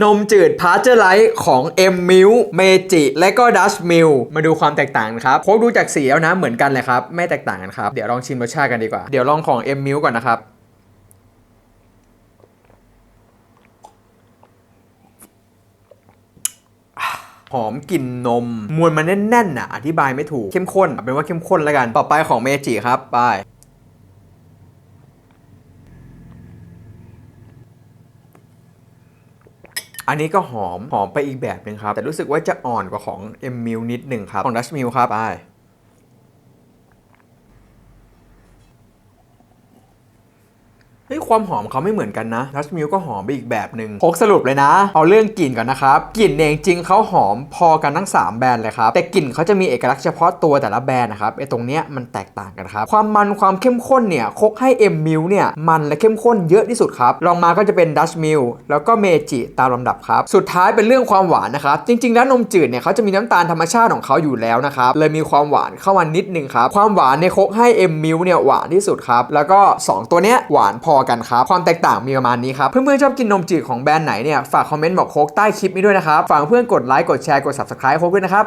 นมจืดพาสเจอร์ไลท์ของ M m i l เมจิและก็ดัชมิลมาดูความแตกต่างครับโค้กดูจากสีแล้วนะเหมือนกันเลยครับ ไม่แตกต่างกันครับ เดี๋ยวลองชิมรสชาติกันดีกว่า เดี๋ยวลองของ M m i l ก่อนนะครับ หอมกลิ่นนม มวลมันแน่นๆน่ะ อธิบายไม่ถูกเข้มข้นเอาเป็นว่าเข้มข้นแล้วกัน ต่อไปของเมจิครับไป อันนี้ก็หอมหอมไปอีกแบบหนึ่งครับ แต่รู้สึกว่าจะอ่อนกว่าของ M m i l นิดหนึ่งครับ ของ Dutch Mill ครับไป ฮ้ยความหอมเขาไม่เหมือนกันนะดัชมิลก็หอมไปอีกแบบหนึ่งโคกสรุปเลยนะ เอาเรื่องกลิ่นก่อนนะครับกลิ่นเนี่ยจริงเขาหอมพอกันทั้ง 3 แบรนด์เลยครับแต่กลิ่นเขาจะมีเอกลักษณ์เฉพาะตัวแต่ละแบรนด์นะครับไอตรงเนี้ยมันแตกต่างกันครับความมันความเข้มข้นเนี่ยโคกให้ M m i l เนี่ยมันและเข้มข้นเยอะที่สุดครับรองมาก็จะเป็นดัชมิลแล้วก็เมจิตามลำดับครับสุดท้ายเป็นเรื่องความหวานนะครับจริงๆแล้วนมจืดเนี่ยเขาจะมีน้ำตาลธรรมชาติของเขาอยู่แล้วนะครับเลยมีความหวานเข้ามานิดนึงครับความหวานในโคกให้ M m i l เนี่ยหวานที่สุดครับแล้วก็ 2 ตัวเนี้ยหวานพอกันครับ ความแตกต่างมีประมาณนี้ครับ เพื่อนๆชอบกินนมจืดของแบรนด์ไหนเนี่ย ฝากคอมเมนต์บอกโคกใต้คลิปนี้ด้วยนะครับ ฝากเพื่อนกดไลค์ กดแชร์ กด subscribe โคกด้วยนะครับ